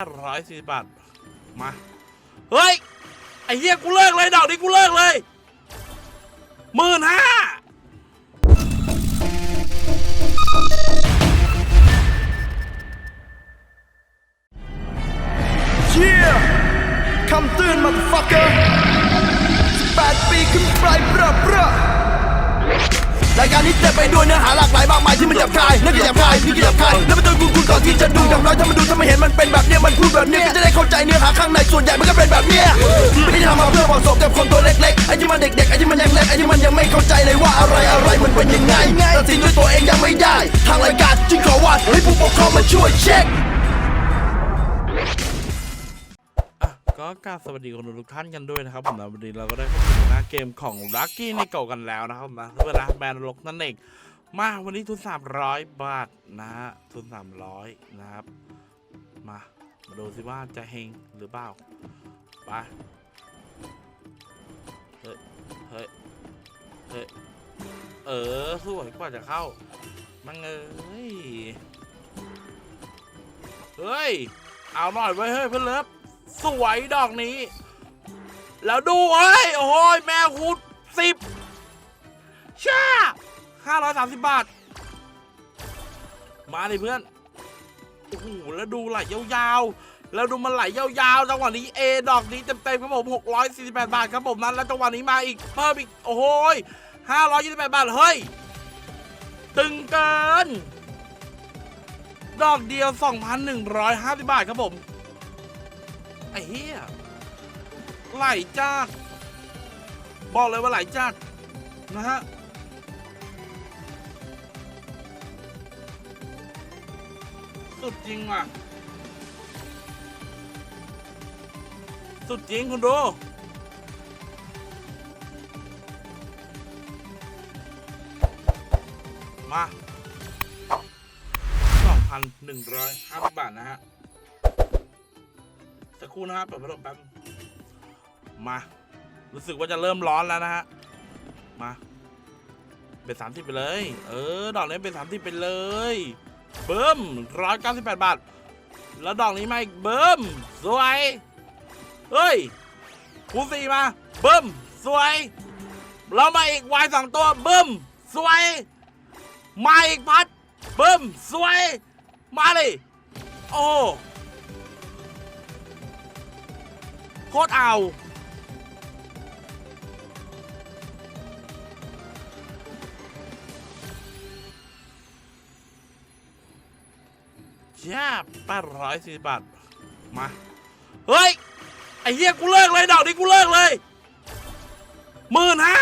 ร้อยสี่บาทมา เฮ้ย ไอ้เหี้ยกูเลิกเลย ดอกนี้กูเลิกเลยหมื่นห้าเชี่ยคำเตือนมาฟักเกอร์แปดปีขึ้นไปเบ้อเบ้อ รายการนี้เต็มไปด้วยเนื้อหาหลากหลายมากมายที่มันหยาบคายนั่นก็หยาบคายนี่ก็หยาบคายแล้วมาดูกูกูก่อนที่จะดูอย่างน้อยถ้ามันดูถ้ามันเห็นมันเป็นแบบเนี้ยมันพูดแบบเนี้ยก็จะได้เข้าใจเนื้อหาข้างในส่วนใหญ่มันก็เป็นแบบเนี้ยไม่ได้ทำมาเพื่อเหมาะสมกับคนตัวเล็กๆไอ้ที่มันเด็กๆไอ้ที่มันยังเล็กไอ้ที่มันยังไม่เข้าใจเลยว่าอะไรอะไรมันเป็นยังไงตัดสินด้วยตัวเองยังไม่ได้ ทางรายการจึงขอว่าให้ผู้ปกครองมาช่วยเช็ค ก็กราบสวัสดีคนดูทุกท่านกันด้วยนะครับผมนะวันนี้เราก็ได้เข้าสู่หน้าเกมของ Lucky ในเก่ากันแล้วนะครับนะเวลาแบนลกนั่นเองมาวันนี้ทุน300บาทนะฮะทุน300นะครับ มามาดูสิว่าจะเฮงหรือเปล่าไปเฮ้ยเฮ้ยเฮ้ยเออสวยกว่าจะเข้ามังเอ้ยเฮ้ยเอาหน่อยไว้เฮ้ยเพื่อนเลิฟ สวยดอกนี้ แล้วดูเอ้ยโอ้ยแม่คูดสิบช่าห้าร้อยสามสิบบาท มาดิเพื่อนโอ้โหแล้วดูไหลยาวๆ แล้วดูมันไหลยาวๆจังหวะนี้เอดอกนี้เต็มๆครับผม648 บาทครับผมนั้นแล้วจังหวะนี้มาอีกเพิ่มอีกโอ้โห528 บาทเฮ้ยตึงเกิน ดอกเดียว 2,150 บาทครับผม อ้เหี้ยไหลจัดบอกเลยว่าไหลจัดนะฮะสุดจริงว่ะ สุดจริงคุณดูมา 2,150 บาท นะฮะ สักครู่นะฮะเปิดพัดลมแป๊บมา รู้สึกว่าจะเริ่มร้อนแล้วนะฮะ มาเป็นสามสิบไปเลย เออ ดอกนี้เป็นสามสิบไปเลยเบิ้มร้อยเก้าสิบแปดบาท แล้วดอกนี้มาอีกเบิ้มสวย เฮ้ย คูสี่มา เบิ้มสวย เรามาอีกวายสองตัว เบิ้มสวย มาอีกพัด เบิ้มสวย มาเลย โอ้ โคตรเอาจ้าแปดร้อยสี่สิบบาท มา เฮ้ย ไอ้เหี้ยกูเลิกเลยดอกนี้กูเลิกเลยหมื่นห้า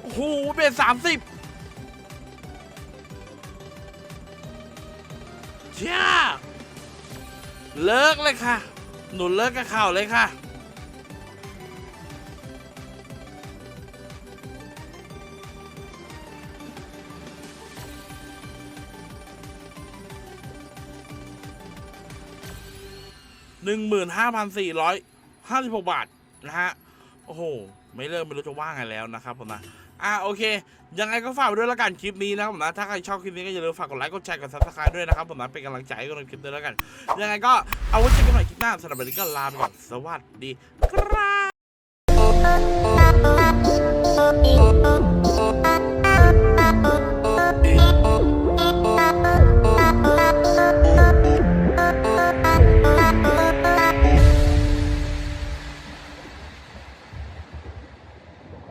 โอ้โหเป็นสามสิบ จ้าเลิกเลยค่ะ หนูเลิกกับข่าวเลยค่ะ หนึ่งหมื่นห้าพันสี่ร้อยห้าสิบหกบาท นะฮะ โอ้โห ไม่เริ่มไม่รู้จะว่าไงแล้วนะครับผมนะ อ่าโอเค ยังไงก็ฝากไว้ด้วยละกันคลิปนี้นะครับผมนะ ถ้าใครชอบคลิปนี้ก็อย่าลืมฝากกดไลค์ กดแชร์ กดซับสไครต์ด้วยนะครับผมนะ เป็นกำลังใจให้กับคลิปด้วยละกัน ยังไงก็เอาไว้เจอกันใหม่คลิปหน้าสำหรับวันนี้ก็ลาไปก่อน สวัสดีครับ